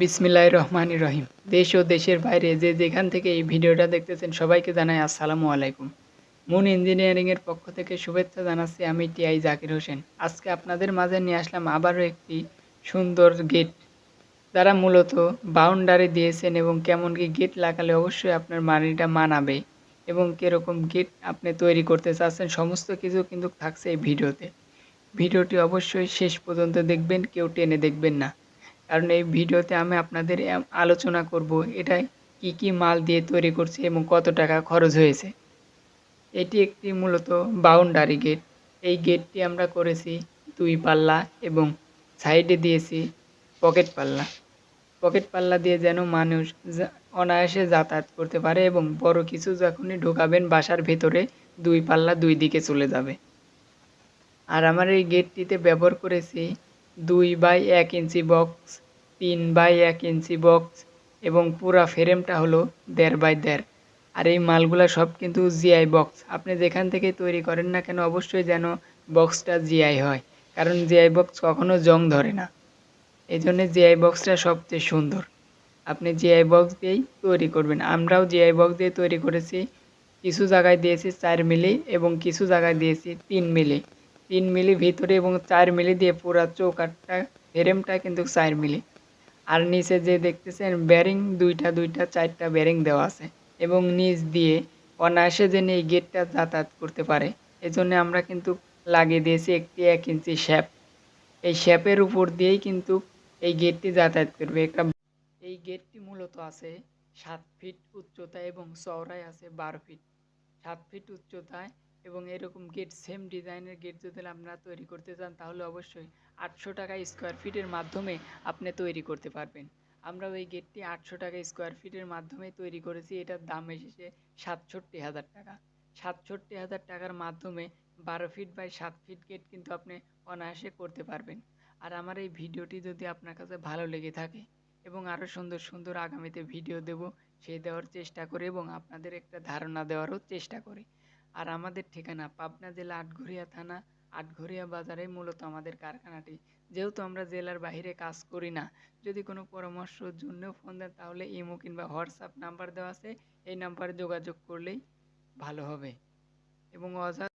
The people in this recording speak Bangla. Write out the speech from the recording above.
বিসমিল্লাহ রহমান রহিম। দেশ ও দেশের বাইরে যে যেখান থেকে এই ভিডিওটা দেখতেছেন সবাইকে জানাই আসসালামু আলাইকুম। মুন ইঞ্জিনিয়ারিংয়ের পক্ষ থেকে শুভেচ্ছা জানাচ্ছি আমি টিআই জাকির হোসেন। আজকে আপনাদের মাঝে নিয়ে আসলাম আবারও একটি সুন্দর গেট যারা মূলত বাউন্ডারি দিয়েছেন এবং কেমন কি গেট লাগালে অবশ্যই আপনার মানিটা মানাবে এবং কীরকম গেট আপনি তৈরি করতে চাচ্ছেন, সমস্ত কিছু কিন্তু থাকছে এই ভিডিওতে। ভিডিওটি অবশ্যই শেষ পর্যন্ত দেখবেন, কেউ টেনে দেখবেন না। কারণ এই ভিডিওতে আমি আপনাদের আলোচনা করব এটা কি কি মাল দিয়ে তৈরি করছে এবং কত টাকা খরচ হয়েছে। এটি একটি মূলত বাউন্ডারি গেট এই গেটটি আমরা করেছি দুই পাল্লা এবং সাইডে দিয়েছি পকেট পাল্লা। পকেট পাল্লা দিয়ে যেন মানুষ অনায়াসে যাতায়াত করতে পারে এবং বড় কিছু যখনই ঢোকাবেন বাসার ভেতরে দুই পাল্লা দুই দিকে চলে যাবে। আর আমার এই গেটটিতে ব্যবহার করেছি দুই বাই এক ইঞ্চি বক্স, তিন বাই এক ইঞ্চি বক্স এবং পুরা ফ্রেমটা হলো দেড় বাই দেড়। আর এই মালগুলা সব কিন্তু জিআই বক্স। আপনি যেখান থেকে তৈরি করেন না কেন অবশ্যই যেন বক্সটা জিআই হয়, কারণ জিআই বক্স কখনো জং ধরে না। এই জন্য জিআই বক্সটা সবচেয়ে সুন্দর। আপনি জিআই বক্স দিয়েই তৈরি করবেন। আমরাও জিআই বক্স দিয়ে তৈরি করেছি। কিছু জায়গায় দিয়েছি চার মিলি এবং কিছু জায়গায় দিয়েছি তিন মিলি। তিন মিলি ভিতরে এবং চার মিলি দিয়ে পুরো চৌকাটটা ফ্রেমটা কিন্তু চার মিলি। আর নিচে যে দেখতেছেন, ব্যারিং দুইটা দুইটা, চারটা ব্যারিং দেওয়া আছে এবং নিচ দিয়ে অনায়াসে যেন এই গেটটা যাতায়াত করতে পারে। এজন্য আমরা কিন্তু লাগিয়ে দিয়েছি একটি এক ইঞ্চি শ্যাপ এই শ্যাপের উপর দিয়েই কিন্তু এই গেটটি যাতায়াত করবে। একটা এই গেটটি মূলত আছে সাত ফিট উচ্চতায় এবং চওড়ায় আছে বারো ফিট। সাত ফিট উচ্চতায় এবং এরকম গেট সেম ডিজাইনের গেট যদি আপনারা তৈরি করতে চান, তাহলে অবশ্যই আটশো টাকা স্কোয়ার ফিটের মাধ্যমে আপনি তৈরি করতে পারবেন। আমরা ওই গেটটি আটশো টাকা স্কোয়ার ফিটের মাধ্যমে তৈরি করেছি। এটার দাম এসেছে সাতষট্টি হাজার টাকা। সাতষট্টি হাজার টাকার মাধ্যমে বারো ফিট বাই সাত ফিট গেট কিন্তু আপনি অনায়াসে করতে পারবেন। আর আমার এই ভিডিওটি যদি আপনার কাছে ভালো লেগে থাকে এবং আরও সুন্দর সুন্দর আগামীতে ভিডিও দেব, সেই দেওয়ার চেষ্টা করি এবং আপনাদের একটা ধারণা দেওয়ারও চেষ্টা করি। আর আমাদের ঠিকানা পাবনা জেলা আটঘরিয়া থানা, আটঘরিয়া বাজারে মূলত আমাদের কারখানাটি। যেহেতু আমরা জেলার বাইরে কাজ করি না, যদি কোনো পরামর্শ জন্য ফোন দেন, তাহলে ইমো কিংবা হোয়াটসঅ্যাপ নাম্বার দেওয়া আছে। এই নাম্বারে যোগাযোগ করলেই ভালো হবে। এবং অযথা